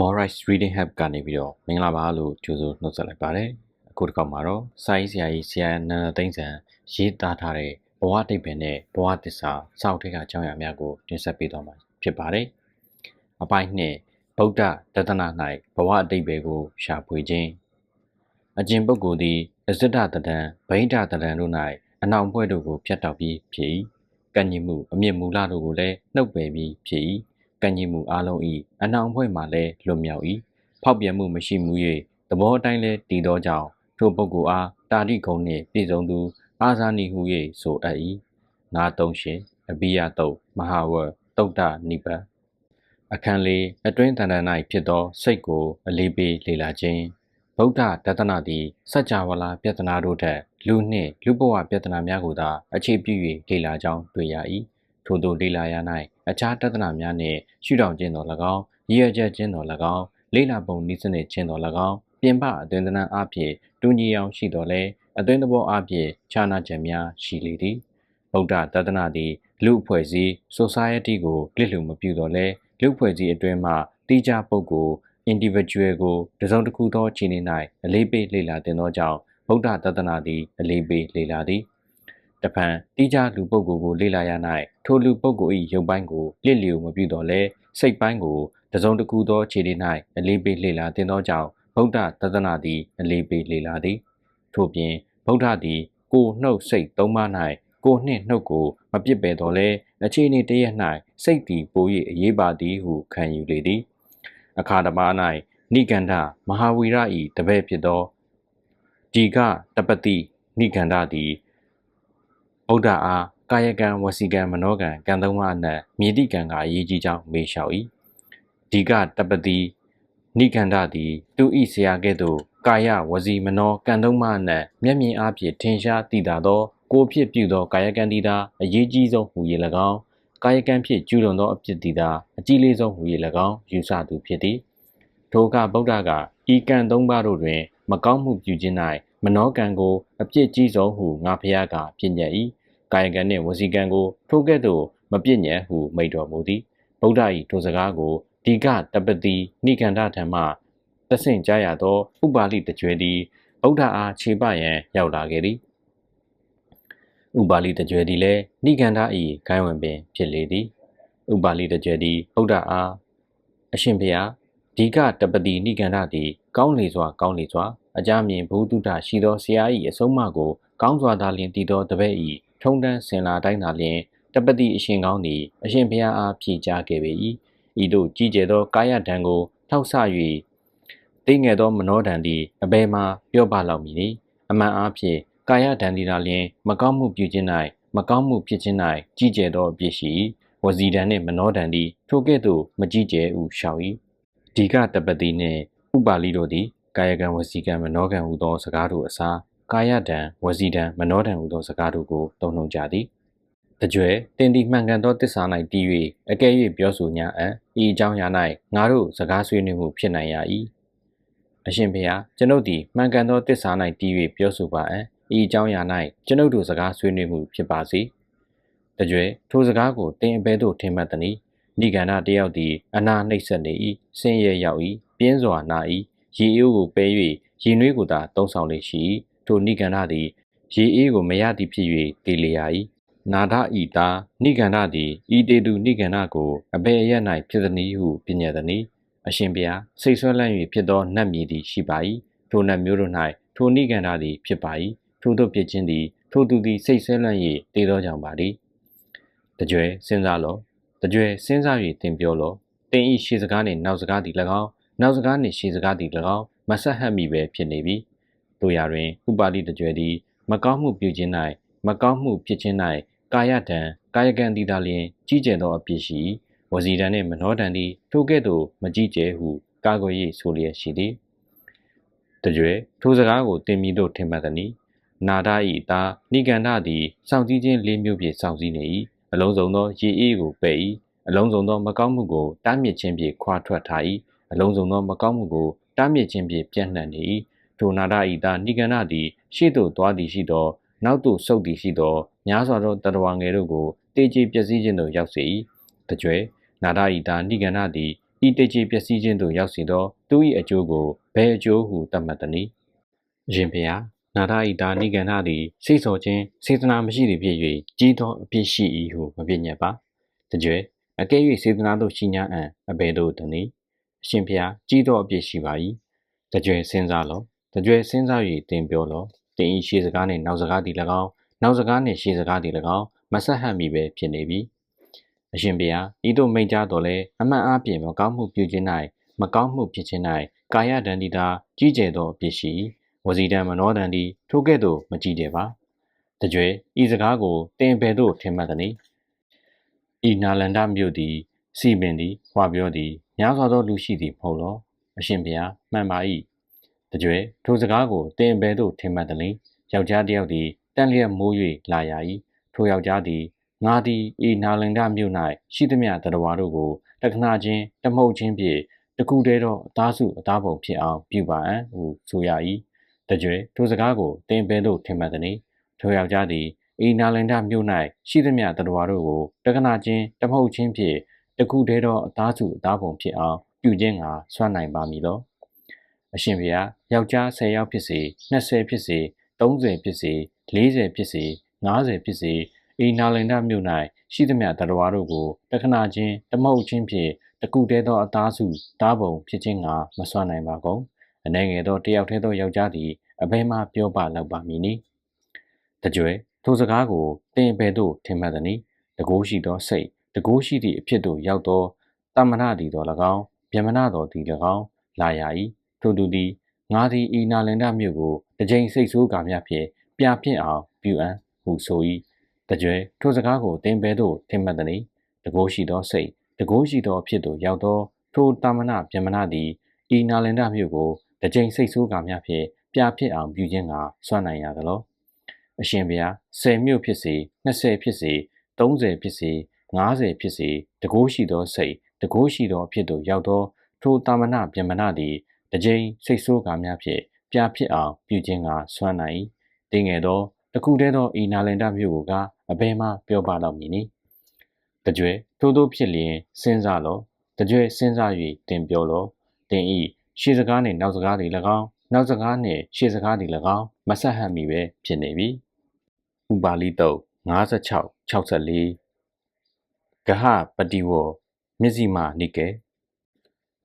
Morris Reading Hub ကနေပြီးတော့မင်္ဂလာပါလို့ကြိုဆိုနှုတ်ဆက်လိုက်ပါတယ်အခုတစ်ခါမှာတော့စာရေးဆရာကြီးဆရာနန္ဒသိန်းစံရေးသားထားတဲ့ဘဝတိတ်ပင်နဲ့ဘဝတစ္ဆာစောက်ထက်ကအကြောင်းအရာများကိုတင်ဆက်ပေးသွားမှာဖြစ်ပါတယ်အပိုင်းနှစ်ဗုဒ္ဓတသနာ၌ဘဝအတိတ်ပဲကိုရှာဖွေခြင်းအကျင့်ပုဂ္ဂိုလ်သည်အစဒတတံဗိဓတတံတို့၌အနောင်ဖွဲ့တို့ကိုဖြတ်တောက်ပြီးဖြစ်၏ကံ့ညမှုအမြင့်မူလတို့ကိုလည်းနှုတ်ပယ်ပြီးဖြစ်၏ ကံ့ညမှုအလုံး၏အနောင်ဖွဲ့မှလည်းလွတ်မြောက်၏ဖောက်ပြန်မှုမရှိမှု၍သဘောအတိုင်းလည်းတည်သောကြောင့်ထိုပုဂ္ဂိုလ်အားတာတိကုံနှင့်ပြည့်စုံသူအာဇာနည်ဟု၍ဆိုအပ်၏နာသုံးရှင်အဘိယတုတ်မဟာဝတ်တုတ်တနိဗ္ဗာန်အခန်းလေးအတွင်းတဏ္ဍ၌ဖြစ်သော စိတ်ကိုအလေးပေးလေ့လာခြင်းဗုဒ္ဓတသနာသည်စัจ java လာပြဿနာတို့ထက်လူနှင့်လူဘဝပြဿနာများကိုသာအခြေပြု၍လေ့လာကြောင်းတွေ့ရ၏ ထို့သောလေ့လာရ၌အခြားတသနာများနှင့်ရှုထောင့်ခြင်းတော်၎င်းရည်ရွယ်ချက်ခြင်းတော်၎င်းလေ့လာပုံနည်းစနစ်ခြင်းတော်၎င်းပြင်ပအတွင်သဏ္ဍာန်အဖြစ်တူညီအောင်ရှိတော်လဲအတွင်သဘောအဖြစ်ခြားနာချက်များရှိလေသည်ဗုဒ္ဓတသနာသည်လူအဖွဲ့အစည်း society ကိုလစ်လှူမပြုတော်လဲလူအဖွဲ့အစည်းအတွင်းမှတိကျပုဂ္ဂိုလ် individual ကိုတစုံတစ်ခုသောခြေနေ၌အလေးပေးလေ့လာတင်သောကြောင့်ဗုဒ္ဓတသနာသည်အလေးပေးလေ့လာသည် တဖန်တိကျလူပုဂ္ဂိုလ်ကိုလေ့လာရ၌ထိုလူပုဂ္ဂိုလ်၏ရုပ်ပိုင်းကိုလစ်လျူမပြုတော်လဲစိတ်ပိုင်းကိုတစုံတစ်ခုသောခြေနေ၌အလေးပေးလေ့လာတင်သောကြောင့်ဗုဒ္ဓတသနာသည်အလေးပေးလေ့လာသည် ထို့ပြင်ဗုဒ္ဓသည်ကိုနှုတ်စိတ်သုံးပါး၌ကိုနှင့်နှုတ်ကိုမပြစ်ပယ်တော်လဲအခြေအနေတရက်၌စိတ်သည်ပို၍အရေးပါသည်ဟုခံယူလေသည် အခါတပါး၌နိကန္ဓမဟာဝီရ၏တပည့်ဖြစ်သောဒီကတပတိနိကန္ဓသည် ဗုဒ္ဓအားကာယကံဝစီကံမနောကံကံသုံးပါးအနက်မြေတိကံကအရေးကြီးကြောင်းမေးလျှောက်၏ဒီကတပတိနိကန္ဓသည်သူဤဆရာကဲ့သို့ကာယဝစီမနောကံသုံးပါးအနက်မျက်မြင်အားဖြင့်ထင်ရှားသိတာသောကိုဖြစ်ပြုသောကာယကံတည်တာအရေးကြီးဆုံးဟူ၍၎င်းကာယကံဖြင့်ကျူးလွန်သောအဖြစ်တည်တာအကြီးလေးဆုံးဟူ၍၎င်းယူဆသူဖြစ်သည်ထိုကဗုဒ္ဓကဤကံသုံးပါးတို့တွင် မကောင်းမှုပြုခြင်း၌မနောကံကို အပြစ်ကြီးဆုံးဟုငါဖျားကပြည့်ညတ်၏ ကာယကံနှင့်ဝစီကံကိုထိုကဲ့သို့မပြည့်ညတ်ဟုမိန့်တော်မူသည်ဗုဒ္ဓ၏ထိုစကားကိုဒီကတပတိနိကန္ဓထံမှတဆင့်ကြားရသော ဥပါလိတကြွယ်သည်ဗုဒ္ဓအားခြေပရန်ရောက်လာခဲ့သည်ဥပါလိတကြွယ်သည်လည်းနိကန္ဓ၏ဂိုင်းဝင်ပင်ဖြစ်လေသည်ဥပါလိတကြွယ်သည်ဗုဒ္ဓအားအရှင်ဖေဟာဒီကတပတိနိကန္ဓသည် ကောင်းလေစွာ ကောင်းလေစွာအကြမြင်ဘုဒ္ဓရှိသောဆရာ၏အဆုံးအမကို ကောင်းစွာသာလျှင်တည်သောတပည့်၏ ထုံတန်းစင်လာတိုင်းသာလျှင်တပတိအရှင်ကောင်းသည်အရှင်ဘုရားအားဖြေကြားခဲ့ပေ၏ဤသို့ကြီးကျယ်သောကာယဒဏ်ကိုထောက်ဆ၍သိငယ်သောမနောဒဏ်သည်အဘယ်မှပြောပါလောက်မည်နည်းအမှန်အားဖြင့်ကာယဒဏ်သည်သာလျှင်မကောင်းမှုပြုခြင်း၌မကောင်းမှုဖြစ်ခြင်း၌ကြီးကျယ်သောအပြစ်ရှိဝစီဒဏ်နှင့်မနောဒဏ်သည်ထိုကဲ့သို့မကြီးကျယ်ဟုရှောက်၏ဒီကတပတိနှင့်ဥပါလိတို့သည်ကာယကံဝစီကံမနောကံဟူသောစကားတို့အစား ကာယဒံဝစီဒံမနောဒံဟူသောစကားတို့ကိုသုံးနှုန်းကြသည်တကြွယ်တင်ဒီမှန်ကန်သောတစ္ဆာ၌တည်၍အကဲ၍ပြောဆို냐အံဤအကြောင်းအရာ၌ငါတို့စကားဆွေးနွေးမှုဖြစ်နိုင်ရ၏အရှင်ဖေဟာကျွန်ုပ်သည်မှန်ကန်သောတစ္ဆာ၌တည်၍ပြောဆိုပါအံဤအကြောင်းအရာ၌ကျွန်ုပ်တို့စကားဆွေးနွေးမှုဖြစ်ပါစေတကြွယ်ထိုစကားကိုတင်အဘဲသို့ထင်မှတ်သည်နိဂန္ဓတယောက်သည်အနာနှိပ်စက်နေ၏ဆင်းရဲရောက်၏ပြင်းစွာနာ၏ရေအိုးကိုပဲ၍ရေနွေးကိုသာတုံးဆောင်လေရှိ၏ ထိုနိဂန္ဓသည်ရေအေးကိုမရသည်ဖြစ်၍တေလျာ၏နာဒဤတာနိဂန္ဓသည်ဤတေသူနိဂန္ဓကိုအဘယ်အရ၌ဖြစ်သည်ဟုပညာသည်အရှင်ဘုရားစိတ်ဆွဲလန့်၍ဖြစ်သောနတ်မြေသည်ရှိပါ၏ထိုနတ်မျိုးတို့၌ထိုနိဂန္ဓသည်ဖြစ်ပါ၏ထိုတို့ဖြစ်ခြင်းသည်ထိုသူသည်စိတ်ဆွဲလန့်၍တည်သောကြောင့်ပါသည်တကြွယ်စဉ်းစားလောတကြွယ်စဉ်းစား၍သင်ပြောလောတင်ဤရှေစကားနှင့်နောက်စကားသည်၎င်းနောက်စကားနှင့်ရှေစကားသည်၎င်းမဆက်ဟပ်မိပဲဖြစ်နေပြီ တို့ရာတွင်ဥပါလိတကြွယ်သည်မကောင်းမှုပြုခြင်း၌မကောင်းမှုဖြစ်ခြင်း၌ကာယဒဏ်ကာယကံတည်တာလျင်ကြီးကျယ်သောအပြစ်ရှိဝစီဒဏ်နှင့်မနောဒဏ်သည်ထိုကဲ့သို့မကြီးကျယ်ဟုကာကွယ်၍ဆိုလျက်ရှိသည်တကြွယ်ထိုစကားကိုတင်မီတို့ထင်မှတ်သည်နာဒ၏သားနိကန္ဓသည်စောင့်ကြည့်ခြင်းလေးမျိုးဖြင့်စောင့်စည်းနေ၏အလုံးစုံသောရေအေးကိုပယ်၏အလုံးစုံသောမကောင်းမှုကိုတားမြစ်ခြင်းဖြင့်ခွာထွက်ထား၏အလုံးစုံသောမကောင်းမှုကိုတားမြစ်ခြင်းဖြင့်ပြန့်နှံ့နေ၏ ထိုနာဒဤသားနိကန္ဓသည်ရှေ့သို့သွားသည်ရှိသော နောက်သို့ဆုတ်သည်ရှိသောများစွာသောတတဝါငယ်တို့ကိုတေးကြည်ပျက်စီးခြင်းသို့ရောက်စေ၏တကြွယ်နာဒဤသားနိကန္ဓသည်ဤတကြည်ပျက်စီးခြင်းသို့ရောက်စေသောသူ၏အကျိုးကိုဘယ်အကျိုးဟုသတ်မှတ်သနည်းအရှင်ဖျားနာထဤတာနိဂန္ဓသည်စိတ်ဆော်ခြင်းစေတနာမရှိသည်ဖြစ်၍ကြီးသောအပြစ်ရှိ၏ဟုမပြည့်ညတ်ပါတကြွယ်အကဲ၍စေတနာသို့ရှိညာအံအဘယ်သို့သနည်းအရှင်ဖျားကြီးသောအပြစ်ရှိပါ၏တကြွယ်စဉ်းစားလော တကြွယ်စဉ်းစား၍တင်ပြောလောတင်ဤရှေစကားနှင့်နောက်စကားသည်၎င်းနောက်စကားနှင့်ရှေစကားသည်၎င်းမဆက်ဟပ်မိပဲဖြစ်နေပြီအရှင်ဘုရားဤသို့မိန့်ကြားတော်လဲအမှန်အပြည့်မကောင်းမှုပြုခြင်း၌မကောင်းမှုဖြစ်ခြင်း၌ကာယဒဏ်ဒီတာကြီးကျယ်သောအပြစ်ရှိဝစီတံမနောဒဏ်ဒီထိုကဲ့သို့မကြည့်တယ်ပါတကြွယ်ဤစကားကိုတင်ပယ်သို့ထင်မှတ်သည်ဤနာလန္ဒမြို့သည်စီပင်သည်ဟွာပြောသည်များစွာသောလူရှိသည်မဟုတ်လောအရှင်ဘုရားမှန်ပါ၏ တကြွယ်ထိုစကားကိုတင်ပယ်သို့ထင်မှတ်သည်ယောက်ျားတစ်ယောက်သည်တန်လျက်မိုး၍လာရ၏ထိုယောက်ျားသည်ငါသည်ဤနာလန္ဒမြို့၌ရှိသမျှတရားတို့ကိုတခဏချင်းတမှုတ်ချင်းဖြင့်တခုတည်းသောအသားစုအသားပုံဖြစ်အောင်ပြုပါအံ့ဟုဆိုရ၏တကြွယ်ထိုစကားကိုတင်ပယ်သို့ထင်မှတ်သည်ထိုယောက်ျားသည်ဤနာလန္ဒမြို့၌ရှိသမျှတရားတို့ကိုတခဏချင်းတမှုတ်ချင်းဖြင့်တခုတည်းသောအသားစုအသားပုံဖြစ်အောင်ပြုခြင်းကစွမ်းနိုင်ပါမည်လော အရှင်ဘုရားယောက်ျား10ယောက်ဖြစ်စေ20ဖြစ်စေ30ဖြစ်စေ40ဖြစ်စေ50ဖြစ်စေဤနာလင်ဒမြို့၌ရှိသမျှတရားတို့ကိုတခဏချင်းတမဟုတ်ချင်းဖြင့်တကူတဲသောအသားစုတားပုံဖြစ်ခြင်းကမစွမ်းနိုင်ပါကုန်အနေငယ်သောတယောက်တည်းသောယောက်ျားသည်အဘဲမှပြောပလောက်ပါမည်နီတကြွယ်ထိုစကားကိုတင်ပယ်သို့ထင်မှတ်သည်။တကိုးရှိသောစိတ်တကိုးရှိသည့်အဖြစ်သို့ရောက်သောတမနာသည်တော်၎င်းဗျမနာတော်သည်၎င်းလာရ၏ ထိုသူသည်ငါသည်ဤနာလင်ဒမြို့ကိုတကြိမ်စိတ်ဆိုးကာများဖြင့်ပြပြင့်အောင်ပြုအံ့ဟုဆို၏တကြွယ်ထိုစကားကိုတင်ပယ်သို့ထင်မှတ်သည်။တကိုးရှိသောစိတ်တကိုးရှိသောအဖြစ်သို့ရောက်သောထိုတမနာဗျမနာသည်ဤနာလင်ဒမြို့ကိုတကြိမ်စိတ်ဆိုးကာများဖြင့်ပြဖြစ်အောင်ပြုခြင်းကစွမ်းနိုင်ရသလောအရှင်ဘုရား10မြို့ဖြစ်စေ20ဖြစ်စေ30ဖြစ်စေ90ဖြစ်စေတကိုးရှိသောစိတ်တကိုးရှိသောအဖြစ်သို့ရောက်သောထိုတာမဏဗျမဏသည် တကြိမ်စိတ်ဆိုးကားများဖြင့်ပြဖြစ်အောင်ပြုခြင်းကစွမ်းနိုင်တင်းငယ်သောတခုတည်းသောဤနာလင်ဒမြို့ကအဘယ်မှပြောပါတော့မည်နီတကြွယ်ထို့သောဖြစ်လျင်စဉ်းစားလောတကြွယ်စဉ်းစား၍တင်ပြောလောတင်ဤရှေးစကားနှင့်နောက်စကားတွေ၎င်းနောက်စကားနှင့်ရှေ့စကားတွေ၎င်းမဆက်ဟပ်မိပဲဖြစ်နေပြီဥပါလိတုတ်56 64ဂဟပတိဝမြစ္စည်းမနိကေ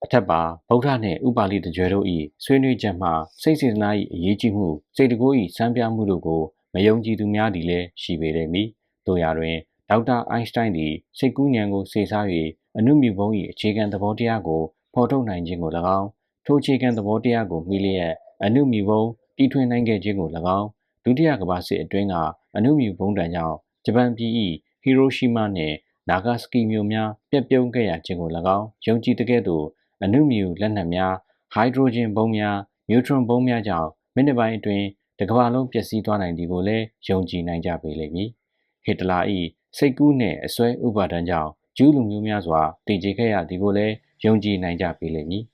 အထက်ပါဗုဒ္ဓနှင့်ဥပါလိတကြွယ်တို့၏ဆွေးနွေးချက်မှစိတ်စေတနာ၏အရေးကြီးမှုစိတ်တကူ၏စံပြမှုတို့ကိုမယုံကြည်သူများသည်လည်းရှိပေလိမ့်မည်တို့ရာတွင်ဒေါက်တာအိုင်စတိုင်းသည်စိတ်ကူးဉာဏ်ကိုစေစား၍အနုမြူဘုံ၏အခြေခံသဘောတရားကိုဖော်ထုတ်နိုင်ခြင်းကို၎င်းထိုအခြေခံသဘောတရားကိုမိလျက်အနုမြူဘုံတီထွင်နိုင်ခဲ့ခြင်းကို၎င်းဒုတိယကမ္ဘာစစ်အတွင်းကအနုမြူဘုံတံကြောင့်ဂျပန်ပြည်၏ဟီရိုရှီမာနှင့်နာဂါစကီမြို့များပြက်ပြုံးခဲ့ရခြင်းကို၎င်းယုံကြည်တဲ့ကဲ့သို့ အနုမြူလက်နက်များဟိုက်ဒရိုဂျင်ဘုံများနျူထရွန်ဘုံများကြောင့်မိနစ်ပိုင်းအတွင်းတကမ္ဘာလုံးပျက်စီးသွားနိုင်သည်ကိုလည်းယုံကြည်နိုင်ကြပေလိမ့်မည်ဟစ်တလာ၏စိတ်ကူးနှင့်အစွဲဥပါဒဏ်ကြောင့်ဂျူးလူမျိုးများစွာတည်ကြခဲ့ရသည်ကိုလည်းယုံကြည်နိုင်ကြပေလိမ့်မည်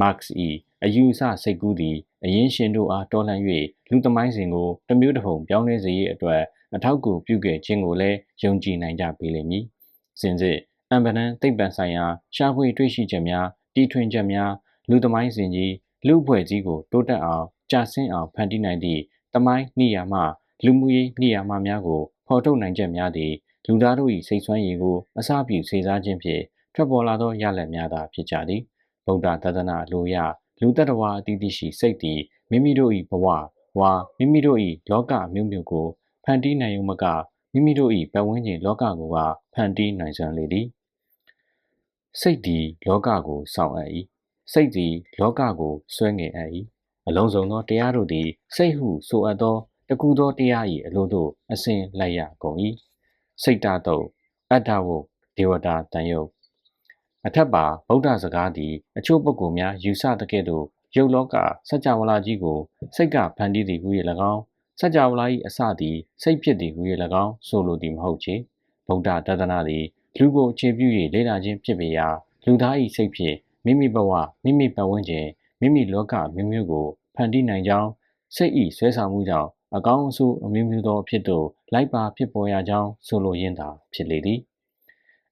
မတ်စ်၏အယူအဆစိတ်ကူးသည်အရင်ရှင်တို့အားတော်လှန်၍လူသမိုင်းစဉ်ကိုတမျိုးတစ်ပုံပြောင်းလဲစေရေးအတွက်အထောက်အကူပြုခဲ့ခြင်းကိုလည်းယုံကြည်နိုင်ကြပေလိမ့်မည်။စင်စစ်အံပနံသိပ္ပံဆိုင်ရာရှားဖွေတွေ့ရှိချက်များ တီထွင်ချက်များလူသမိုင်းစဉ်ကြီးလူအဖွဲ့ကြီးကိုတိုးတက်အောင်ကြာဆင်းအောင်ဖန်တီးနိုင်သည့်တမိုင်းနှိယာမှလူမှုရေးနှိယာမှများကိုဖော်ထုတ်နိုင်ချက်များသည်လူသားတို့၏စိတ်ဆွမ်းရည်ကိုအစပြုစေစားခြင်းဖြင့်ထွက်ပေါ်လာသောရလဒ်များသာဖြစ်ကြသည်ဗုဒ္ဓသဒ္ဒနာလိုရလူတ attva အသီးသီးရှိစိတ်သည်မိမိတို့၏ဘဝဝါမိမိတို့၏လောကအမျိုးမျိုးကိုဖန်တီးနိုင်ုံမကမိမိတို့၏ပတ်ဝန်းကျင်လောကကိုပါဖန်တီးနိုင်စွမ်းလေသည် စိတ်သည်လောကကိုစောင့်အပ်၏စိတ်သည်လောကကိုဆွဲငင်အပ်၏အလုံးစုံသောတရားတို့သည်စိတ်ဟုဆိုအပ်သောတကူသောတရား၏အလိုသို့အစဉ်လိုက်ရကုန်၏စိတ်တတုတ်အတ္တဝုဒေဝတာတန်ယုတ်အထက်ပါဗုဒ္ဓစကားသည်အချို့ပုဂ္ဂိုလ်များယူဆတဲ့ကဲ့သို့ရုပ်လောကစัจ java လာကြီးကိုစိတ်ကဖန်တီးသည်ဟု၍၎င်းစัจ java လာ၏အစသည်စိတ်ဖြစ်သည်ဟု၍၎င်းဆိုလိုသည်မဟုတ်ချေဗုဒ္ဓတဒနာသည် လူကိုအခြေပြု၍လေ့လာခြင်းဖြစ်ပေရာလူသား၏စိတ်ဖြင့်မိမိဘဝမိမိပတ်ဝန်းကျင်မိမိလောကမျိုးမျိုးကိုဖန်တီးနိုင်ကြောင်းစိတ်၏ဆွဲဆောင်မှုကြောင့်အကောင်းအဆိုးအမျိုးမျိုးသောဖြစ်သို့လိုက်ပါဖြစ်ပေါ်ရကြောင်းဆိုလိုရင်းသာဖြစ်လေသည်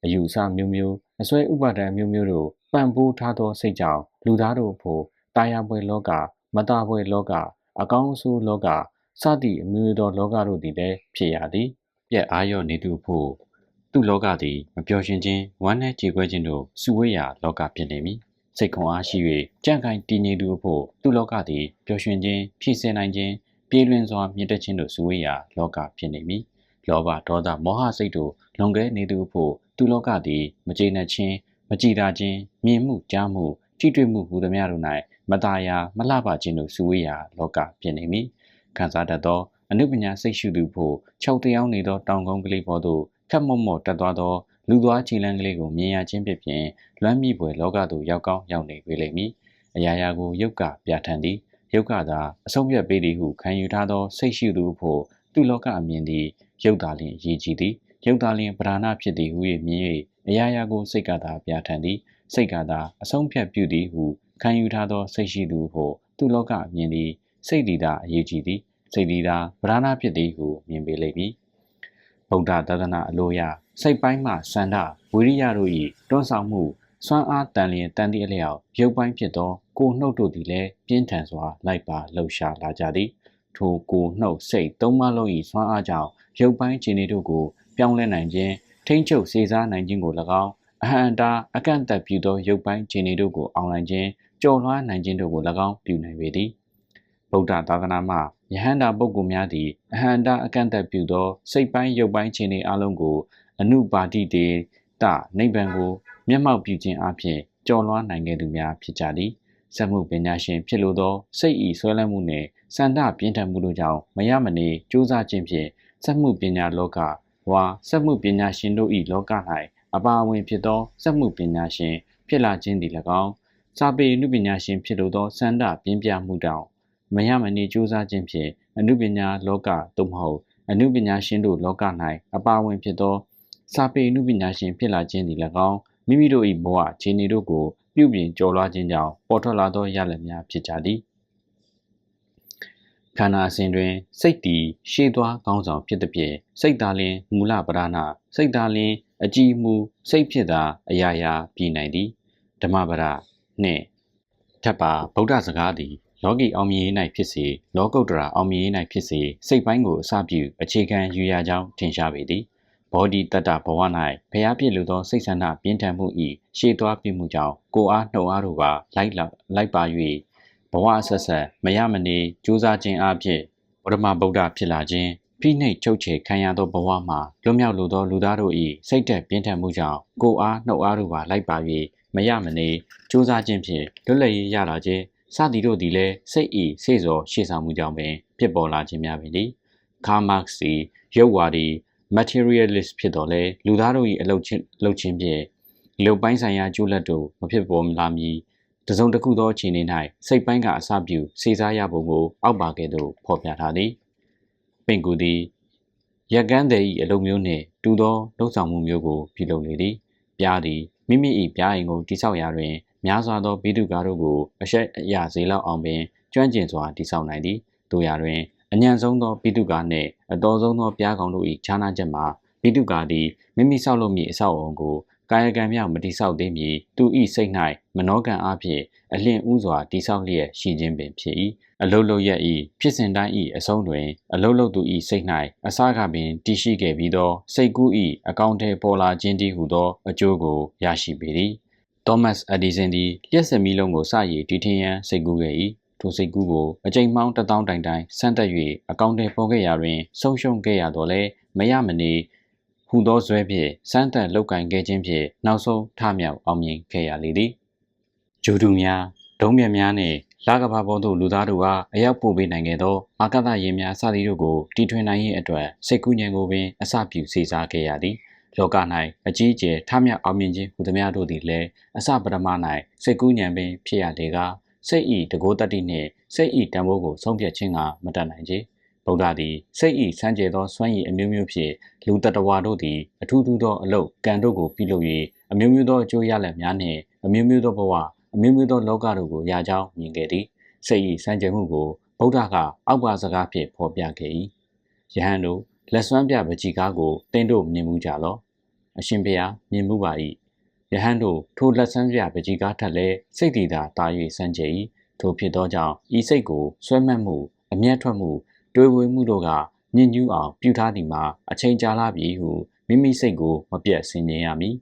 အယူအဆမျိုးမျိုးအစွဲဥပါဒံမျိုးမျိုးတို့ပံ့ပိုးထားသောစိတ်ကြောင့်လူသားတို့ဖို့တာယာပွဲလောကမတာပွဲလောကအကောင်းအဆိုးလောကစသည့်အမျိုးသောလောကတို့သည်လည်းဖြစ်ရသည်ပြက်အားရော့နေသူဖို့ သူ့လောကသည်မပျော်ရွှင်ခြင်းဝမ်းနည်းကြေကွဲခြင်းတို့စုဝေးရာလောကဖြစ်နေမည်စိတ်ခွန်အားရှိ၍ကြံ့ခိုင်တည်ငြိမ်သူဖို့သူ့လောကသည်ပျော်ရွှင်ခြင်းဖြည့်ဆည်းနိုင်ခြင်းပြေးလွင်စွာမြင့်တက်ခြင်းတို့စုဝေးရာလောကဖြစ်နေမည်လောဘဒေါသမောဟစိတ်တို့လွန်ကဲနေသူဖို့သူ့လောကသည်မကျေနပ်ခြင်းမကြည်သာခြင်းမြင်မှုကြားမှုထိတွေ့မှုဟူသည်များတို့၌မตาယာမလှပခြင်းတို့စုဝေးရာလောကဖြစ်နေမည်ခံစားတတ်သောအနုပညာစိတ်ရှုသူဖို့ခြောက်တရားနေသောတောင်ကုန်းကလေးပေါ်သို့ ခက်မော့မော့တက်သွားသောလူသွားခြေလန်းကလေးကိုမြင်ရခြင်းဖြင့်လွမ်းမိပွေလောကသို့ရောက်ကောင်းရောက်နေပေလိမ့်မည်အရာရာကိုယုတ်ကပြဋ္ဌာန်းသည်ယုတ်ကသာအဆုံးဖြတ်ပေးသည်ဟုခံယူထားသောစိတ်ရှုသူဖို့သူလောကအမြင်သည်ယုတ်တာလျင်ရည်ကြည်သည်ယုတ်တာလျင်ပဓာနာဖြစ်သည်ဟု၍မြင်၍အရာရာကိုစိတ်ကသာပြဋ္ဌာန်းသည်စိတ်ကသာအဆုံးဖြတ်ပြုသည်ဟုခံယူထားသောစိတ်ရှိသူဖို့သူလောကအမြင်သည်စိတ်တည်တာအရေးကြီးသည်စိတ်တည်တာပဓာနာဖြစ်သည်ဟုမြင်ပေလိမ့်မည် ဗုဒ္ဓသာသနာအလိုရစိတ်ပိုင်းမှစန္ဒဝိရိယတို့၏တွန်းဆောင်မှုစွမ်းအားတန်လျင်တန်သည့်အလျောက်ရုပ်ပိုင်းဖြစ်သောကိုနှုတ်တို့သည်လည်းပြင်းထန်စွာလိုက်ပါလှုပ်ရှားလာကြသည်ထိုကိုနှုတ်စိတ်သုံးပါးလုံး၏စွမ်းအားကြောင့်ရုပ်ပိုင်းခြေနေတို့ကိုပြောင်းလဲနိုင်ခြင်းထိမ့်ချုပ်စေစားနိုင်ခြင်းကို၎င်းအဟံတာအကန့်အသတ်ပြုသောရုပ်ပိုင်းခြေနေတို့ကိုအောင်နိုင်ခြင်းကြော်လွှားနိုင်ခြင်းတို့ကို၎င်းပြုနိုင်ပေသည်ဗုဒ္ဓသာသနာမှာ ယဟန္တာပုဂ္ဂိုလ်များသည်အဟံတာအကန့်အသတ်ပြုသော စိတ်ပိုင်းရုပ်ပိုင်းခြေနေအလုံးကိုအနုပါတိတေတနိဗ္ဗာန်ကိုမျက်မှောက်ပြုခြင်းအပြင်ကြော်လွှားနိုင်ခဲ့သူများဖြစ်ကြသည်စက်မှုပညာရှင်ဖြစ်လိုသောစိတ်ဤဆွဲလန်းမှုနှင့်စန္ဒပြင်းထန်မှုတို့ကြောင့်မရမနေကြိုးစားခြင်းဖြင့်စက်မှုပညာလောကဝါစက်မှုပညာရှင်တို့၏လောက၌အပါအဝင်ဖြစ်သောစက်မှုပညာရှင်ဖြစ်လာခြင်းသည်၎င်းစာပေအနုပညာရှင်ဖြစ်လိုသောစန္ဒပြင်းပြမှုတောင် မရမနေကြိုးစားခြင်းဖြင့်အနုပညာလောကသို့မဟုတ်အနုပညာရှင်တို့လောက၌အပါအဝင်ဖြစ်သောစာပေအနုပညာရှင်ဖြစ်လာခြင်းသည်၎င်းမိမိတို့၏ဘဝခြေနေတို့ကိုပြုပြင်ကျော်လွှားခြင်းကြောင့်ပေါ်ထွက်လာသောရလဒ်များဖြစ်ကြသည်ခန္ဓာအစဉ်တွင်စိတ်တည်ရှေးသွားကောင်းဆောင်ဖြစ်သည်ဖြင့်စိတ်သားလင်မူလပဓာနာစိတ်သားလင်အကြည်မူစိတ်ဖြစ်သာအရာရာပြည်နိုင်သည်ဓမ္မပဒနှင့်ထပ်ပါဗုဒ္ဓစကားသည် လောကီအောင်မြင်ရေး၌ဖြစ်စေလောကုတ္တရာအောင်မြင်ရေး၌ဖြစ်စေစိတ်ပိုင်းကိုအစပြုအခြေခံယူရကြောင်းထင်ရှားပေသည်ဘောဓိတတ္တဘဝ၌ဖျားပြည့်လိုသောစိတ်ဆန္ဒပြင်းထန်မှု၏ရှေ့သွားပြမှုကြောင့်ကိုအားနှုတ်အားတို့ပါလိုက်လိုက်ပါ၍ဘဝအဆက်ဆက်မရမနေကြိုးစားခြင်းအပြင်ဗုဒ္ဓမဗုဒ္ဓဖြစ်လာခြင်းဖိနှိပ်ချုပ်ချယ်ခံရသောဘဝမှာလွတ်မြောက်လိုသောလူသားတို့၏စိတ်သက်ပြင်းထန်မှုကြောင့်ကိုအားနှုတ်အားတို့ပါလိုက်ပါ၍မရမနေကြိုးစားခြင်းဖြင့်လွတ်လပ်ရေးရလာခြင်း စသည်တို့သည်လည်းစိတ်ဤစေစောရှေ့ဆောင်မှုကြောင့်ပင်ဖြစ်ပေါ်လာခြင်းများပင်သည်ကာမတ်စီရုပ်ဝါဒီ materialist ဖြစ်တော်လဲလူသားတို့၏အလုပ်ချင်းလုပ်ချင်းဖြင့်လူပိုင်းဆိုင်ရာကျိုးလက်တို့မဖြစ်ပေါ်လာမီတစုံတစ်ခုသောအခြေအနေ၌စိတ်ပိုင်းကအစပြုစေစားရပုံကိုအောက်ပါကဲ့သို့ဖော်ပြထားသည်ပင်ကူသည်ရက်ကန်းသည်၏အလုပ်မျိုးနှင့်တူသောလှုပ်ဆောင်မှုမျိုးကိုပြုလုပ်လေသည်ပြားသည်မိမိ၏ပြားအိမ်ကိုတိဆောက်ရာတွင် များစွာသောဘိတုကားတို့ကိုအရှက်အရာဈေးလောက်အောင်ပင်ကျွမ်းကျင်စွာတိဆောက်နိုင်သည်တို့ရာတွင်အညံဆုံးသောပိတုကာနှင့်အတော်ဆုံးသောပြားကောင်တို့၏ခြားနာချက်မှာပိတုကာသည်မိမိဆောက်လုပ်မည့်အဆောက်အအုံကိုကာယကံမြောက်မတိဆောက်သေးမီသူ၏စိတ်၌မနောကံအဖြစ်အလင့်ဥစွာတိဆောက်လျက်ရှိခြင်းပင်ဖြစ်၏အလုတ်လုတ်ရက်၏ဖြစ်စဉ်တိုင်း၏အဆုံးတွင်အလုတ်လုတ်သူ၏စိတ်၌အစကပင်တည်ရှိခဲ့ပြီးသောစိတ်ကူး၏အကောင့်ထဲပေါ်လာခြင်းတည်းဟုသောအကျိုးကိုရရှိပေသည် သောမတ်အဒီဆင်သည်လျှက်စမီလုံးကိုစရည်တီထင်ရန်စိတ်ကူးခဲ့၏ထိုစိတ်ကူးကိုအကြိမ်မှောင်းတထောင်တိုင်တိုင်ဆန်းသက်၍အကောင့်ထဲပေါ်ခဲ့ရာတွင်ဆုံးရှုံးခဲ့ရတော့လဲမရမနေဟူသောဇွဲဖြင့်စမ်းသက်လောက်ကင်ခဲ့ခြင်းဖြင့်နောက်ဆုံးထမြောက်အောင်မြင်ခဲ့ရလေသည်ဂျူဒူများဒုံးမြတ်များနှင့်လာကဘာပေါ်သို့လူသားတို့အားအရောက်ပို့ပေးနိုင်ခဲ့သောအာကသရင်များစသည်တို့ကိုတီထွင်နိုင်ရေးအတွက်စိတ်ကူးဉဏ်ကိုပင်အစပြုစေစားခဲ့ရသည် လောက၌အကြီးအကျယ်ထမြောက်အောင်မြင်ခြင်းဟူသည်များတို့သည်လည်းအစပထမ၌စိတ်ကူးဉဏ်ပင်ဖြစ်ရလေကားစိတ်ဤတကိုးတတ္တိနှင့်စိတ်ဤတန်ဖိုးကိုဆုံးဖြတ်ခြင်းကမတတ်နိုင်ချေဗုဒ္ဓသည်စိတ်ဤစံကြယ်သောစွမ်းရည်အမျိုးမျိုးဖြင့်လူတတဝါတို့သည်အထူးထူးသောအလုတ်ကံတို့ကိုပြုလုပ်၍အမျိုးမျိုးသောအကျိုးရလဒ်များနှင့်အမျိုးမျိုးသောဘဝအမျိုးမျိုးသောလောကတို့ကိုရကြောင်းမြင်ခဲ့သည်စိတ်ဤစံကြယ်မှုကိုဗုဒ္ဓကအောက်ပါစကားဖြင့်ဖော်ပြခဲ့၏ယဟန်တို့ လက်စွမ်းပြပကြီးကားကိုတင်းတို့မြင်မှုကြလောအရှင်ဘုရားမြင်မှုပါ၏ယဟန်တို့ထိုလက်ဆန်းပြပကြီးကားထက်လဲစိတ်တည်တာတာ၍စမ်းကြ၏ထိုဖြစ်သောကြောင့်ဤစိတ်ကိုဆွဲမှတ်မှုအမျက်ထွက်မှုတွေးဝေမှုတို့ကညဉ့်ညူးအောင်ပြုထားသည်မှာအချိန်ကြာလာပြီဟုမိမိစိတ်ကိုမပြတ်ဆင်ခြင်ရမည်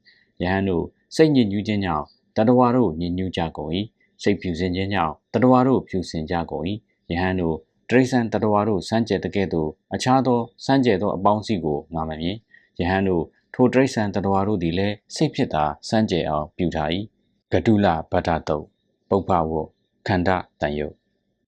ယဟန်တို့စိတ်ညဉ့်ညူးခြင်းကြောင့်တတဝါတို့ညဉ့်ညူးကြကုန်၏စိတ်ဖြူစင်ခြင်းကြောင့်တတဝါတို့ဖြူစင်ကြကုန်၏ယဟန်တို့ ဒရိစံတတော်ဝါတို့စံကျယ်တကဲ့သို့အခြားသောစံကျယ်သောအပေါင်းစီကိုငါမမြင်ယဟန်တို့ထိုဒရိစံတတော်ဝါတို့သည်လည်းစိတ်ဖြစ်သာစံကျယ်အောင်ပြုထား၏ဂတုလဗတ္တတုတ်ပုပ္ပဝခန္ဓာတန်ယုတ်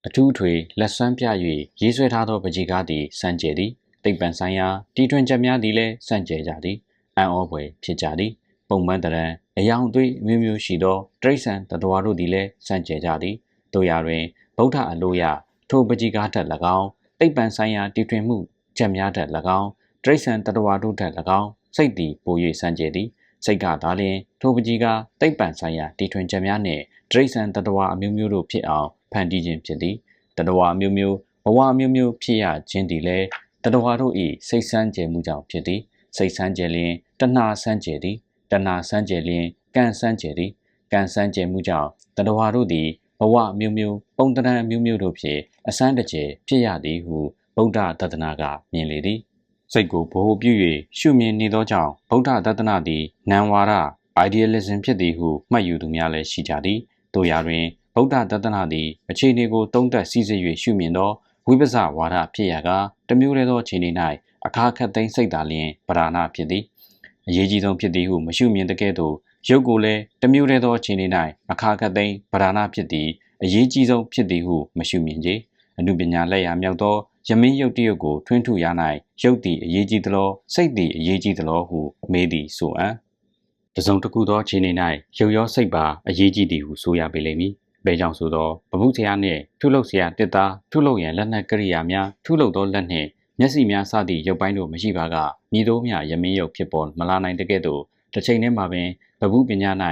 အထူးထွေလက်ဆွမ်းပြ၍ရေးဆွဲထားသောပကြီကားသည်စံကျယ်သည်တိတ်ပန်ဆိုင်ရာတီထွင်ချက်များသည်လည်းစံကျယ်ကြသည်အံ့ဩဖွယ်ဖြစ်ကြသည်ပုံမှန်တရံအယောင်သွေးမျိုးမျိုးရှိသောတိရစ္ဆာန်တတော်တို့သည်လည်းစံကျယ်ကြသည်တို့ရာတွင်ဗုဒ္ဓအလိုရ ထိုပကြီးကားထက်၎င်းတိတ်ပန်ဆိုင်ရာတီထွင်မှုချက်များထက်၎င်းတရိษံတတဝါတို့ထက်၎င်းစိတ်သည်ပို၍စမ်းကြဲသည်စိတ်ကသာလျှင်ထိုပကြီးကတိတ်ပန်ဆိုင်ရာတီထွင်ချက်များနှင့်တရိษံတတဝါအမျိုးမျိုးတို့ဖြစ်အောင်ဖန်တီးခြင်းဖြစ်သည်တတဝါအမျိုးမျိုးဘဝအမျိုးမျိုးဖြစ်ရခြင်းသည်လည်းတတဝါတို့၏စိတ်ဆန်းကျဲမှုကြောင့်ဖြစ်သည်စိတ်ဆန်းကျဲလျင်တဏှာဆန်းကျဲသည်တဏှာဆန်းကျဲလျင်ကံဆန်းကျဲသည်ကံဆန်းကျဲမှုကြောင့်တတဝါတို့သည် ဘဝအမျိုးမျိုးပုံတရံအမျိုးမျိုးတို့ဖြင့်အစမ်းတကျဲဖြစ်ရသည်ဟုဗုဒ္ဓတဒနာကမြင်လေသည်စိတ်ကိုဘ ਹੁ ပြု၍ရှုမြင်နေသောကြောင့်ဗုဒ္ဓတဒနာသည်နံဝါဒ idealism ဖြစ်သည်ဟုမှတ်ယူသူများလည်းရှိကြသည်တို့ရာတွင်ဗုဒ္ဓတဒနာသည်အခြေအနေကိုတုံးသက်စည်းစိမ်၍ရှုမြင်သောဝိပဿဝါဒဖြစ်ရာကတမျိုးတည်းသောအခြေအနေ၌အခါခတ်သိမ်းစိတ်သာလျင်ပဓာနာဖြစ်သည်အရေးကြီးဆုံးဖြစ်သည်ဟုမရှုမြင်တကဲ့သို့ ရုပ်ကိုလည်းတမျိုးတည်းသောအခြေအနေ၌အခါခတ်သိမ်းပဓာနာဖြစ်သည်အရေးကြီးဆုံးဖြစ်သည်ဟုမရှုမြင်ကြအနုပညာလက်ရာမြောက်သောယမင်းရုပ်တရုပ်ကိုထွင်းထုရ၌ရုပ်သည်အရေးကြီးသလိုစိတ်သည်အရေးကြီးသလိုဟုမေးသည်ဆိုအံ့တစုံတစ်ခုသောအခြေအနေ၌ရုပ်ရောစိတ်ပါအရေးကြီးသည်ဟုဆိုရပေလိမ့်မည်။ဘဲကြောင့်ဆိုသောဗမှုဆရာနှင့်ထုလုပ်ဆရာတစ်သားထုလုပ်ရန်လက်နက်ကရိယာများထုလုပ်သောလက်နှင့်မျက်စိများစသည့်ရုပ်ပိုင်းတို့မရှိပါကမြည်သောမြယမင်းရုပ်ဖြစ်ပေါ်မလာနိုင်တဲ့ကဲ့သို့ တစ်ချိန်တည်းမှာပင်ဗမှုပညာ၌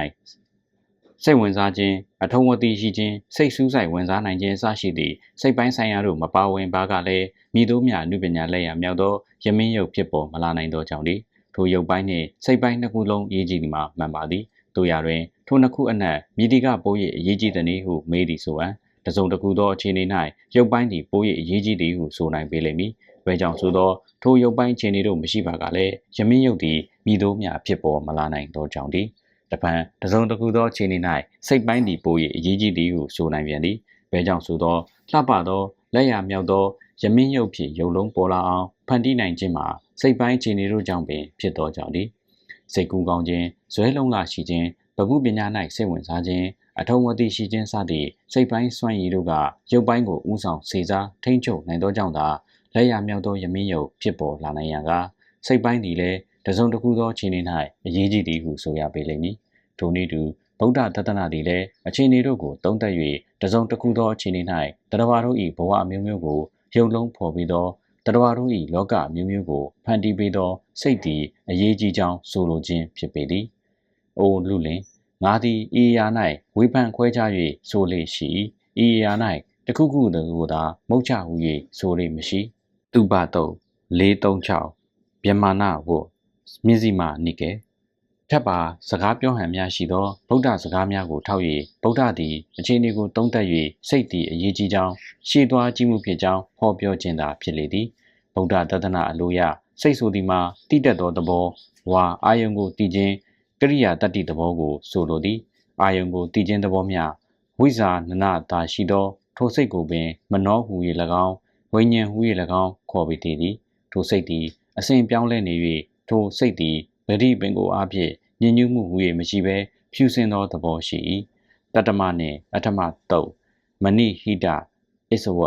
စိတ်ဝင်စားခြင်းအထုံးဝတိရှိခြင်းစိတ်စူးဆိုင်ဝင်စားနိုင်ခြင်းအစရှိသည့်စိတ်ပိုင်းဆိုင်ရာတို့မပါဝင်ပါကလည်းမိတို့မြအနုပညာလက်ရမြောက်သောယမင်းရုပ်ဖြစ်ပေါ်မလာနိုင်သောကြောင့်ဒီထိုရုပ်ပိုင်းနှင့်စိတ်ပိုင်းနှစ်ခုလုံးရေးကြည့်ဒီမှာမှန်ပါသည်တို့ရတွင်ထိုနှစ်ခုအနက်မိဒီကပိုး၏အရေးကြီးသည်နည်းဟုမေးသည်ဆိုအံတစုံတစ်ခုသောအခြေအနေ၌ရုပ်ပိုင်းသည်ပိုး၏အရေးကြီးသည်ဟုဆိုနိုင်ပေလိမ့်မည်။ ဝဲကြောင့်ဆိုသောထိုရုပ်ပိုင်းအခြေအနေတို့မရှိပါကလည်းယမင်းရုပ်သည်မိတို့မြဖြစ်ပေါ်မလာနိုင်သောကြောင့်ဒီတပံတစုံတစ်ခုသောအခြေအနေ၌စိတ်ပိုင်းသည်ပို၍အရေးကြီးသည်ဟုဆိုနိုင်ပြန်သည်။ဘဲကြောင့်ဆိုသောလှပသောလက်ရမြောက်သောယမင်းရုပ်ဖြင့်ရုပ်လုံးပေါ်လာအောင်ဖန်တီးနိုင်ခြင်းမှာစိတ်ပိုင်းအခြေအနေတို့ကြောင့်ပင်ဖြစ်သောကြောင့်ဒီစိတ်ကူးကောင်းခြင်းဇွဲလုံးလာရှိခြင်းဗဟုပညာ၌စိတ်ဝင်စားခြင်းအထုံးဝတိရှိခြင်းစသည့်စိတ်ပိုင်းစွမ်းရည်တို့ကရုပ်ပိုင်းကိုဥဆောင်စေစားထိမ့်ချုပ်နိုင်သောကြောင့်သာ လက်ရမြောက်သောယမင်းယုတ်ဖြစ်ပေါ်လာနိုင်ရန်ကစိတ်ပိုင်းသည်လည်းတစုံတစ်ခုသောအခြေအနေ၌အရေးကြီးသည်ဟုဆိုရပေလိမ့်မည်ထိုနည်းတူဗုဒ္ဓတသနာသည်လည်းအခြေအနေတို့ကိုသုံးသပ်၍တစုံတစ်ခုသောအခြေအနေ၌တရဝါတို့၏ဘဝအမျိုးမျိုးကိုရုပ်လုံးဖော်ပြီးသောတရဝါတို့၏လောကမျိုးမျိုးကိုဖန်တီးပေးသောစိတ်သည်အရေးကြီးကြောင်းဆိုလိုခြင်းဖြစ်ပေသည်။အိုလူလင်ငါသည်ဤအရာ၌ဝေဖန်ခွဲခြား၍ဆိုလေရှိဤအရာ၌တခုခုတကူသာမုတ်ချဟူ၍ဆိုလေမရှိ သူပတုတ်436မြမနာဝမြင့်စီမာနိကေထပ်ပါစကားပြောဟန်များရှိသောဗုဒ္ဓစကားများကိုထောက်၍ဗုဒ္ဓသည်အခြေအနေကိုသုံးသပ်၍စိတ်သည်အရေးကြီးကြောင်းရှေ့သွားကြည့်မှုဖြစ်ကြောင်းဟောပြောခြင်းသာဖြစ်လေသည်ဗုဒ္ဓတဒနာအလိုရစိတ်ဆိုသည်မှာတိတက်သောသဘောဝါအာယုံကိုတည်ခြင်းကရိယာတတ္တိသဘောကိုဆိုလိုသည်အာယုံကိုတည်ခြင်းသဘောများဝိဇာနနတာရှိသော ထိုစိတ်ကိုပင် မနှောဟူ၍၎င်းဝိညာဉ်ဟူ၍၎င်း ခေါ်ပေသည်ထိုစိတ်သည်အစဉ်ပြောင်းလဲနေ၍ထိုစိတ်သည်ဗတိပင်ကိုအားဖြင့်ညဉ့်ညူးမှုဟူ၍မရှိဘဲဖြူစင်သောသဘောရှိ၏တတမနှင့်အထမတုတ်မဏိဟိတအစ္စဝ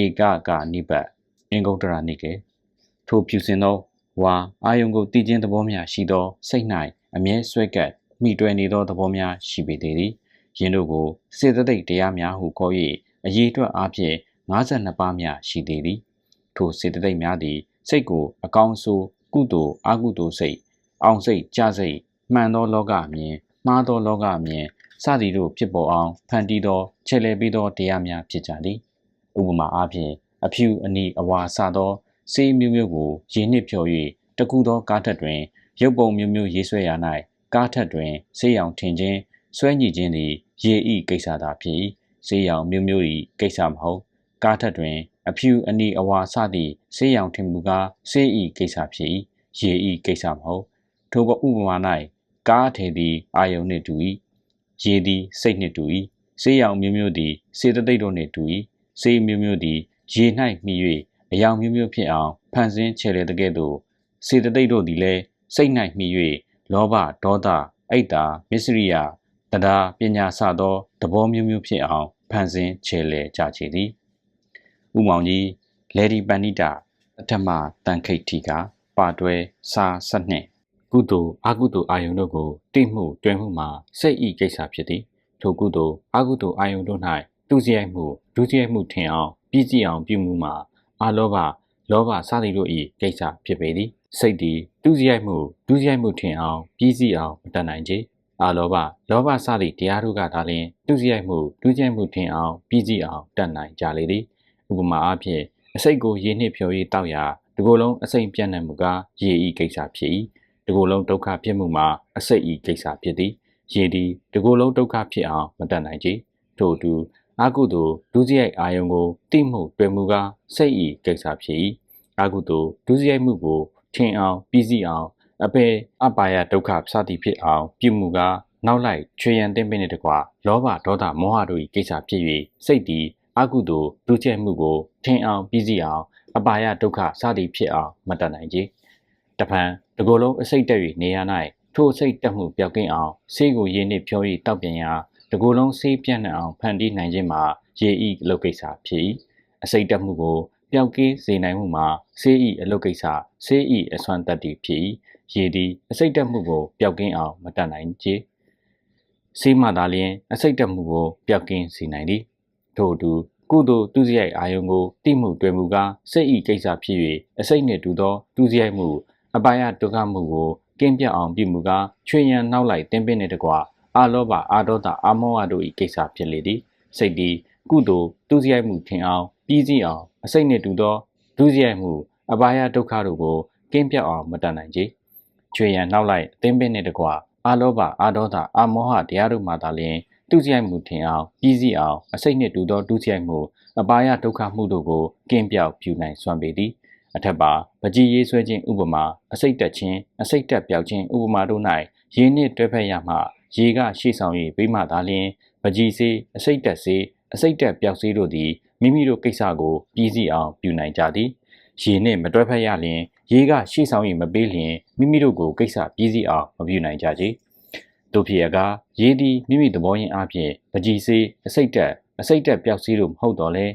ဧကကနိပတ်အင်္ဂုတ္တရနိကေထိုဖြူစင်သောဝါအာယုံကိုတည်ခြင်းသဘောများရှိသောစိတ်၌အမြဲဆွဲကပ်မိတွယ်နေသောသဘောများရှိပေသေးသည်ယင်းတို့ကိုစေတသိက်တရားများဟုခေါ်၍အရေးအတွက်အားဖြင့်52ပါးများရှိသေးသည် ထိုစေတသိက်များသည်စိတ်ကိုအကောင်းဆိုးကုသိုလ်အကုသိုလ်စိတ်အောင်စိတ်ကြစိတ်မှန်သောလောကအမြင်မှားသောလောကအမြင်စသည်တို့ဖြစ်ပေါ်အောင်ဖန်တီးသောခြေလှယ်ပြီးသောတရားများဖြစ်ကြသည်ဥပမာအားဖြင့်အဖြူအနီအဝါစသောစေးမျိုးမျိုးကိုရင်းနှစ်ဖြော်၍တကူသောကားထက်တွင်ရုပ်ပုံမျိုးမျိုးရေးဆွဲရ၌ကားထက်တွင်ဆေးရောင်ထင်ခြင်းဆွဲညှိခြင်းသည်ရေဤကိစ္စသာဖြစ်၏ဆေးရောင်မျိုးမျိုးဤကိစ္စမဟုတ်ကားထက်တွင် အဖြူအနီအဝါစသည့်ဆေးရောင်ထင်မူကားဆေးဤကိစ္စဖြစ်၏ရေဤကိစ္စမဟုတ်ထိုကဥပမာ၌ကားထေသည်အာယုန်နှင့်တူ၏ရေသည်စိတ်နှင့်တူ၏ဆေးရောင်မျိုးမျိုးသည်စေတသိက်တို့နှင့်တူ၏ဆေးမျိုးမျိုးသည်ရေ၌မှီ၍အယောင်မျိုးမျိုးဖြစ်အောင်ဖန်ဆင်းချေလေတကဲ့သို့စေတသိက်တို့သည်လည်းစိတ်၌မှီ၍လောဘဒေါသအိတ်တာမစ္စရိယတရားပညာစသောသဘောမျိုးမျိုးဖြစ်အောင်ဖန်ဆင်းချေလေကြချေသည် ဥမောင်ကြီးလေဒီပန္နိတာအထမတန်ခိတ်တီကပါတွဲစာစနှင့်ကုသိုလ်အကုသိုလ်အာယုန်တို့ကိုတိမှုတွဲမှုမှာစိတ်ဤကိစ္စဖြစ်သည်ထိုကုသိုလ်အကုသိုလ်အာယုန်တို့၌သူစရိုက်မှုဒုစရိုက်မှုထင်အောင်ပြည်စည်းအောင်ပြုမှုမှာအာလောဘလောဘစသည်တို့ဤကိစ္စဖြစ်ပေသည်စိတ်သည်သူစရိုက်မှုဒုစရိုက်မှုထင်အောင်ပြည်စည်းအောင်မတတ်နိုင်ကြအာလောဘလောဘစသည့်တရားတို့ကသာလျှင်သူစရိုက်မှုဒုစရိုက်မှုထင်အောင်ပြည်စည်းအောင်တတ်နိုင်ကြလေသည် ဥပမာအားဖြင့်အစိတ်ကိုရေနှင့်ဖြော်၍တောက်ရာဒီကိုယ်လုံးအစိမ့်ပြန့်နှံ့မှုကရေဤကိစ္စဖြစ်၏ဒီကိုယ်လုံးဒုက္ခဖြစ်မှုမှာအစိတ်ဤကိစ္စဖြစ်သည်ရေသည်ဒီကိုယ်လုံးဒုက္ခဖြစ်အောင်မတတ်နိုင်ကြထို့အတူအာကုသိုလ်ဒုစရိုက်အာယုံကိုတိမှုတွေ့မှုကစိတ်ဤကိစ္စဖြစ်၏အာကုသိုလ်ဒုစရိုက်မှုကိုထင်အောင်ပြီးစီးအောင်အပေအပါယဒုက္ခစသည်ဖြစ်အောင်ပြုမှုကနောက်လိုက်ချွေရန်တင်ပင်တဲ့တကွာလောဘဒေါသမောဟတို့၏ကိစ္စဖြစ်၍စိတ်သည် အကုသိုလ်ဒုစရိုက်မှုကိုထင်အောင်ပြီးစီးအောင်အပါယဒုက္ခစသည်ဖြစ်အောင်မတတ်နိုင်ကြတဖန်ဒီကိုယ်လုံးအစိတ်တက်၍နေရ၌ထိုအစိတ်တက်မှုပျောက်ကင်းအောင်ဆေးကိုရင်းနှင့်ဖြော၍တောက်ပြန်ရာတကိုယ်လုံးဆေးပြန့်နှံ့အောင်ဖန်တီးနိုင်ခြင်းမှာရေဤအလုပ်ကိစ္စဖြစ်၏အစိတ်တက်မှုကိုပျောက်ကင်းစေနိုင်မှုမှာဆေးဤအလုပ်ကိစ္စဆေးဤအစွမ်းတတ္တိဖြစ်၏ရေသည်အစိတ်တက်မှုကိုပျောက်ကင်းအောင်မတတ်နိုင်ကြဆေးမှသာလျှင်အစိတ်တက်မှုကိုပျောက်ကင်းစေနိုင်သည် ထို့အတူကုသိုလ်သူစရိုက်အာယုံကိုတိမှုတွေ့မှုကစိတ်ဤကိစ္စဖြစ်၍အစိတ်နှင့်တူသောသူစရိုက်မှုအပါယဒုက္ခမှုကိုကင်းပြအောင်ပြုမှုကချွေရန်နောက်လိုက်တင်းပင်းနေတကွာအာလောဘအာဒေါသအာမောဟတို့၏ကိစ္စဖြစ်လေသည်စိတ်သည်ကုသိုလ်သူစရိုက်မှုထင်အောင်ပြီးစီးအောင်အစိတ်နှင့်တူသောဒုစရိုက်မှုအပါယဒုက္ခတို့ကိုကင်းပြအောင်မတတ်နိုင်ကြချွေရန်နောက်လိုက်တင်းပင်းနေတကွာအာလောဘအာဒေါသအာမောဟတရားတို့မှသာလျှင် သူစရိုက်မှုထင်အောင်ပြီးစီးအောင်အစိတ်နှင့်တူသောဒုစရိုက်မှုအပါယဒုက္ခမှုတို့ကိုကင်းပြောက်ပြုနိုင်စွမ်းပေသည်အထက်ပါပကြီးရေးဆွဲခြင်းဥပမာအစိတ်တက်ခြင်းအစိတ်တက်ပြောက်ခြင်းဥပမာတို့၌ရင်းနှင့်တွဲဖက်ရမှရေကရှေ့ဆောင်၍ပြီးမှသာလျှင်ပကြီးစေးအစိတ်တက်စေးအစိတ်တက်ပြောက်စေးတို့သည်မိမိတို့ကိစ္စကိုပြီးစီးအောင်ပြုနိုင်ကြသည်ရေနှင့်မတွဲဖက်ရလျင်ရေကရှေ့ဆောင်၍မပေးလျင်မိမိတို့ကိုကိစ္စပြီးစီးအောင်မပြုနိုင်ကြကြ တို့ဖြစ်ရကရေသည်မိမိသဘောရင်းအပြင်ပကြီးစေးအစိတ်တက်အစိတ်တက်ပြောက်စေးတို့မဟုတ်တော့လဲ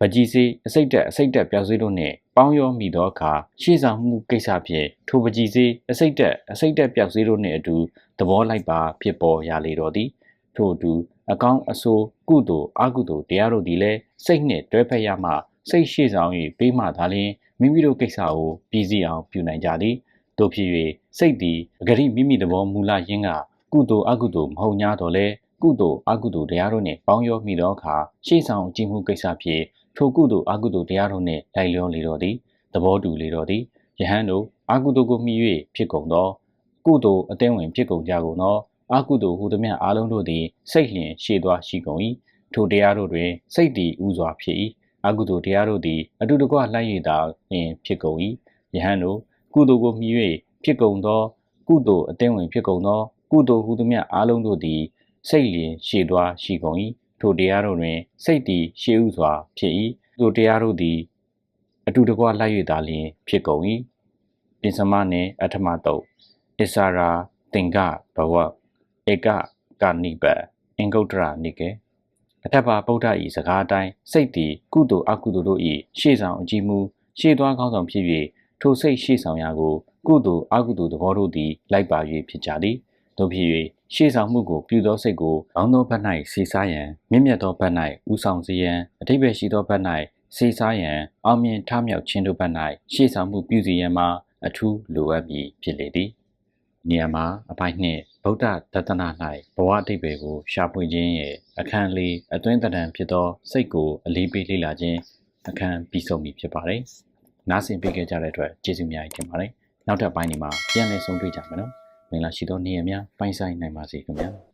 ပကြီးစေးအစိတ်တက်အစိတ်တက်ပြောက်စေးတို့နှင့်ပေါင်းရောမိသောအခါရှေ့ဆောင်မှုကိစ္စဖြင့်ထိုပကြီးစေးအစိတ်တက်အစိတ်တက်ပြောက်စေးတို့နှင့်အတူသဘောလိုက်ပါဖြစ်ပေါ်ရလေတော်သည်ထို့အတူအကောင်းအဆိုးကုသိုလ်အကုသိုလ်တရားတို့သည်လည်းစိတ်နှင့်တွဲဖက်ရမှစိတ်ရှေ့ဆောင်၍ပေးမှသာလျှင်မိမိတို့ကိစ္စကိုပြည်စည်းအောင်ပြုနိုင်ကြသည် တို့ဖြစ်၍စိတ်သည်အဂရိမိမိသဘောမူလရင်းကကုသိုလ်အကုသိုလ်မဟုတ်냐တော့လဲကုသိုလ်အကုသိုလ်တရားတို့နှင့်ပေါင်းရောမိသောအခါရှေ့ဆောင်ကြည့်မှုကိစ္စဖြင့်ထိုကုသိုလ်အကုသိုလ်တရားတို့နှင့်လိုက်လျောလေတော်သည်သဘောတူလေတော်သည်ယဟန်တို့အကုသိုလ်ကိုမြည်၍ဖြစ်ကုန်သောကုသိုလ်အသင်းဝင်ဖြစ်ကုန်ကြကုန်သောအကုသိုလ်ဟူသည်များအလုံးတို့သည်စိတ်လျင်ရှေ့သွားရှိကုန်၏ထိုတရားတို့တွင်စိတ်တည်ဥစွာဖြစ်၏အကုသိုလ်တရားတို့သည်အတုတကွလှိုက်ရတာလျင်ဖြစ်ကုန်၏ယဟန်တို့ ကုသိုလ်ကိုမြည်၍ဖြစ်ကုန်သော ကုသိုလ်အသင်းဝင်ဖြစ်ကုန်သော ကုသိုလ်ဟူသည်များအလုံးတို့သည် စိတ်လျင်ရှေ့သွားရှိကုန်၏ထိုတရားတို့တွင် စိတ်တည်ရှေးဥစွာဖြစ်၏ထိုတရားတို့သည်အတူတကွလိုက်၍သာလျှင်ဖြစ်ကုန်၏ပိစမနှင့်အထမတုတ်အစ္ဆရာတင်္ဂဘဝဧကကာနိပအင်္ဂုတ္တရနိကေအထက်ပါဗုဒ္ဓ၏စကားအတိုင်းစိတ်သည်ကုသိုလ်အကုသိုလ်တို့၏ရှေ့ဆောင်အကြည့်မှုရှေ့သွားကောင်းဆောင်ဖြစ်၍ ထိုစိတ်ရှေ့ဆောင်ရာကို ကုသိုလ်အကုသိုလ်သဘောတို့သည် လိုက်ပါ၍ဖြစ်ကြသည်တို့ဖြစ်၍ရှေ့ဆောင်မှုကိုပြုသောစိတ်ကိုကောင်းသောဘက်၌စီစားရန်မြင့်မြတ်သောဘက်၌ဥဆောင်စေရန်အထိပ္ပယ်ရှိသောဘက်၌စေစားရန်အောင်မြင်ထမြောက်ခြင်းတို့ဘက်၌ရှေ့ဆောင်မှုပြုစီရန်မှာအထူးလိုအပ်မည်ဖြစ်လေသည်နေရာမှာအပိုင်းနှင့်ဗုဒ္ဓဒသနာ၌ဘဝအတိတ်ကိုရှာဖွေခြင်းရဲ့အခန်းလေးအတွင်းတဏ္ဍဖြစ်သောစိတ်ကိုအလေးပေးလေ့လာခြင်းအခန်းပြီးဆုံးပြီဖြစ်ပါတယ်။ နားဆင်ပေးကြတဲ့အတွက်ကျေးဇူးများတင်ပါတယ်။နောက်ထပ်ပိုင်းဒီမှာပြန်လည်ဆုံတွေ့ကြမယ်နော်။မင်္ဂလာရှိသောနေ့ရက်များပိုင်ဆိုင်နိုင်ပါစေခင်ဗျာ